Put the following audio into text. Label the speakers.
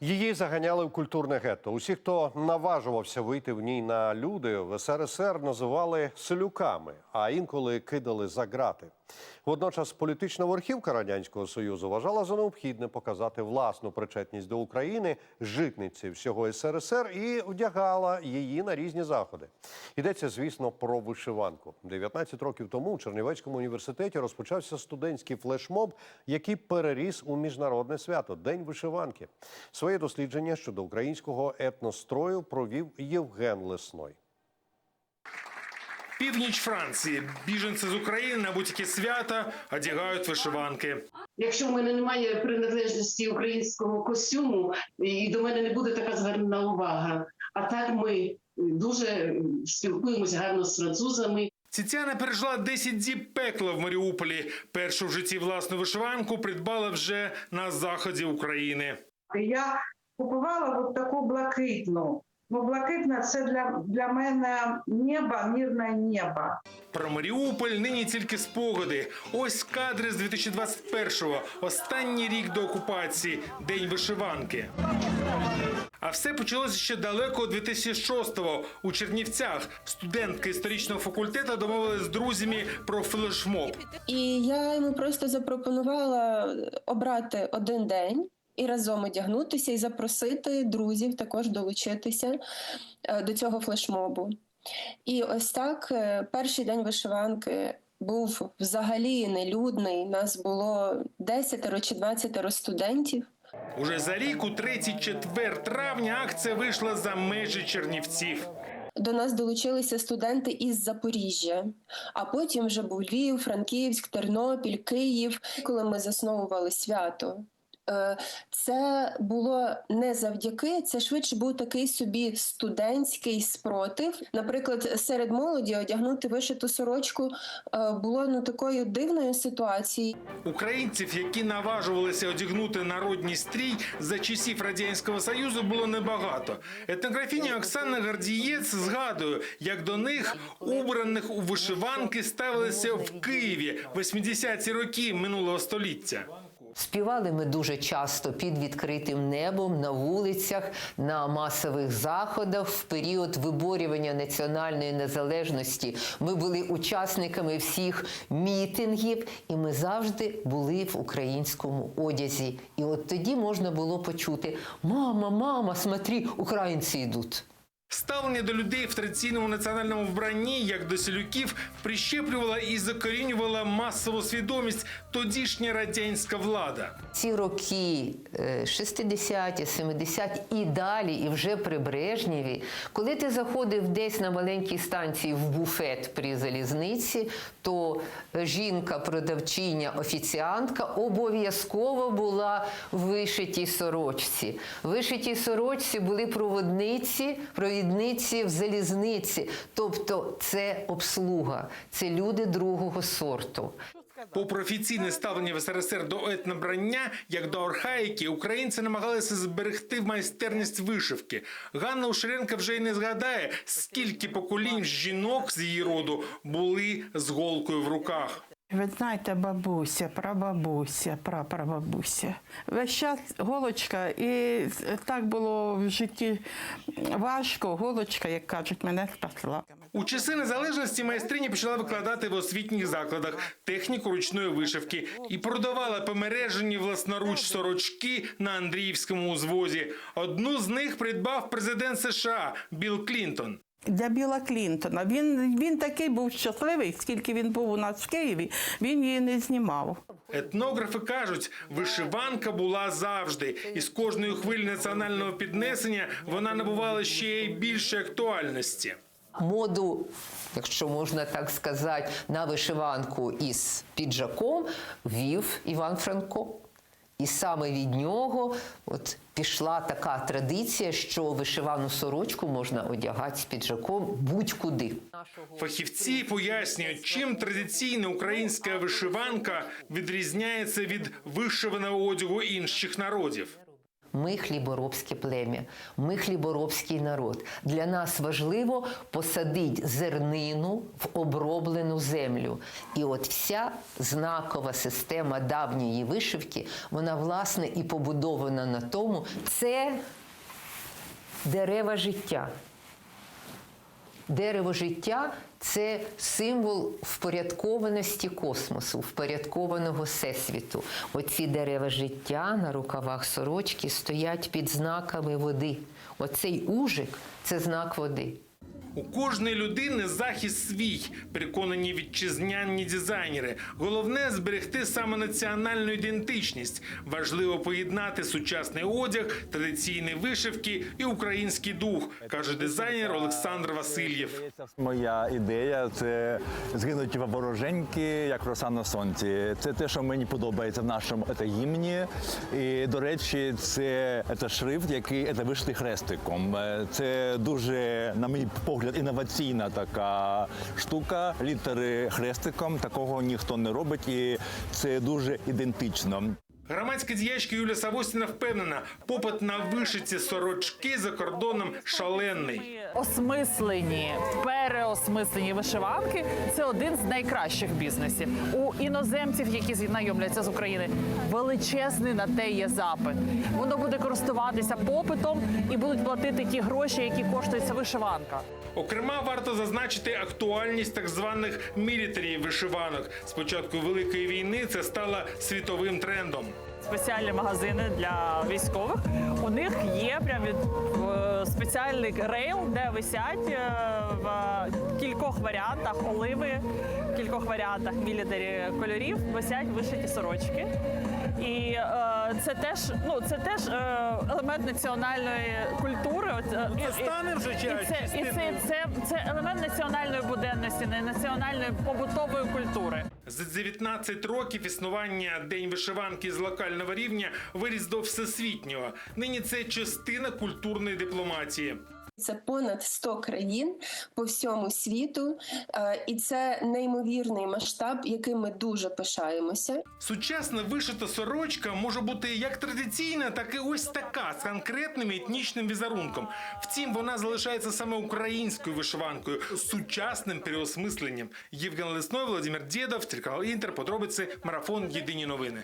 Speaker 1: Її заганяли в культурне гетто. Усі, хто наважувався вийти в ній на люди, в СРСР називали селюками, а інколи кидали за грати. Водночас політична верхівка радянського союзу вважала за необхідне показати власну причетність до України житниці всього СРСР і вдягала її на різні заходи. Йдеться, звісно, про вишиванку. 19 років тому у Чернівецькому університеті розпочався студентський флешмоб, який переріс у міжнародне свято День вишиванки. Своє дослідження щодо українського етнострою провів Євген Лесной.
Speaker 2: Північ Франції. Біженці з України на будь-які свята одягають вишиванки.
Speaker 3: Якщо в мене немає приналежності українського костюму, і до мене не буде така звернена увага. А так ми дуже спілкуємось гарно з французами.
Speaker 2: Тетяна пережила 10 діб пекла в Маріуполі. Першу в житті власну вишиванку придбала вже на заході України.
Speaker 4: Я купувала от таку блакитну. Ну, блакитна це для, для мене небо, мирне небо.
Speaker 2: Про Маріуполь нині тільки спогади. Ось кадри з 2021-го. Останній рік до окупації. День вишиванки. А все почалося ще далеко 2006-го. У Чернівцях студентки історичного факультету домовились з друзями про флешмоб.
Speaker 5: І я йому просто запропонувала обрати один день і разом одягнутися, і запросити друзів також долучитися е, до цього флешмобу. І ось так е, перший день вишиванки був взагалі нелюдний. Нас було 10 чи 20 студентів.
Speaker 2: Уже за рік, у третій четвер травня, акція вийшла за межі Чернівців.
Speaker 5: До нас долучилися студенти із Запоріжжя, а потім вже був Львів, Франківськ, Тернопіль, Київ, коли ми засновували свято. Е, Це було не завдяки, це швидше був такий собі студентський спротив. Наприклад, серед молоді одягнути вишиту сорочку е, було ну такою дивною ситуацією.
Speaker 2: Українців, які наважувалися одягнути народний стрій за часів радянського союзу, було небагато. Етнографіня Оксана Гардієць згадує, як до них убраних у вишиванки ставилися в Києві 80-ті роки минулого століття.
Speaker 6: Співали ми дуже часто під відкритим небом на вулицях, на масових заходах в період виборювання національної незалежності. Ми були учасниками всіх мітингів, і ми завжди були в українському одязі. І от тоді можна було почути: Мама, мама, смотри, українці йдуть.
Speaker 2: Ставлення до людей в традиційному національному вбранні, як до селюків, прищеплювала і закорінювала масову свідомість тодішня радянська влада.
Speaker 6: Ці роки е, 60-ті, 70-ті і далі, і вже при Брежнєві, коли ти заходив десь на маленькій станції в буфет при залізниці, то жінка, продавчиня, офіціантка обов'язково була в вишитій сорочці. В вишитій сорочці були проводниці, в залізниці. Тобто це обслуга, це люди другого сорту.
Speaker 2: Попри офіційне ставлення в СРСР до етнобрання, як до архаїки, українці намагалися зберегти майстерність вишивки. Ганна Уширенка вже й не згадає, скільки поколінь жінок з її роду були з голкою в руках.
Speaker 4: Ви знаєте, бабуся, прабабуся, прапрабабуся. Весь час голочка, і так було в житті важко. Голочка, як кажуть, мене спасла.
Speaker 2: У часи незалежності майстриня почала викладати в освітніх закладах техніку ручної вишивки і продавала помережені власноруч сорочки на Андріївському узвозі. Одну з них придбав президент США Білл Клінтон.
Speaker 4: Для Біла Клінтона. Він, він такий був щасливий, скільки він був у нас в Києві, він її не знімав.
Speaker 2: Етнографи кажуть, вишиванка була завжди, і з кожної хвилі національного піднесення вона набувала ще й більше актуальності.
Speaker 6: моду, якщо можна так сказати, на вишиванку із піджаком вів Іван Франко. І саме від нього от пішла така традиція, що вишивану сорочку можна одягати з піджаком будь-куди.
Speaker 2: Фахівці пояснюють, чим традиційна українська вишиванка відрізняється від вишиваного одягу інших народів.
Speaker 6: Ми хліборобське плем'я, ми хліборобський народ. Для нас важливо посадити зернину в оброблену землю. І от вся знакова система давньої вишивки, вона власне і побудована на тому, це дерева життя. Дерево життя це символ впорядкованості космосу, впорядкованого всесвіту. Оці дерева життя на рукавах сорочки стоять під знаками води. Оцей ужик це знак води.
Speaker 2: У кожної людини захист свій, переконані вітчизняні дизайнери. Головне зберегти саме національну ідентичність. Важливо поєднати сучасний одяг, традиційні вишивки і український дух, каже дизайнер Олександр Васильєв.
Speaker 7: Моя ідея це згинуті вороженьки, як роса на сонці. Це те, що мені подобається в нашому це гімні. І, до речі, це, це шрифт, який це вишитий хрестиком. Е, Це дуже, на мій погляд, інноваційна така штука. Літери хрестиком такого ніхто не робить, і це дуже ідентично.
Speaker 2: Громадська діячка Юлія Савостіна впевнена, попит на вишиті сорочки за кордоном шалений.
Speaker 8: осмислені, переосмислені вишиванки це один з найкращих бізнесів. У іноземців, які знайомляться з України, величезний на те є запит. Воно буде користуватися попитом і будуть платити ті гроші, які коштує ця вишиванка.
Speaker 2: Окрема варто зазначити актуальність так званих мілітарі вишиванок. З початку великої війни це стало світовим трендом.
Speaker 8: Спеціальні магазини для військових. У них є прям від спеціальний рейл, де висять е, в кількох варіантах оливи, в кількох варіантах мілітарі кольорів висять вишиті сорочки. І е, це теж ну це теж е, елемент національної культури. От, е, і- і-
Speaker 2: стане вже
Speaker 8: і це, і це, це, це елемент національної буденності, не- національної побутової культури.
Speaker 2: За 19 років існування День вишиванки з локального рівня виріс до всесвітнього. Нині це частина культурної дипломатії.
Speaker 5: Це понад 100 країн по всьому світу, е, і це неймовірний масштаб, яким ми дуже пишаємося.
Speaker 2: Сучасна вишита сорочка може бути як традиційна, так і ось така з конкретним етнічним візерунком. Втім, вона залишається саме українською вишиванкою з сучасним переосмисленням. Євген Лесной, Володимир Дєдов, телеканал Інтер. Подробиці марафон Єдині новини.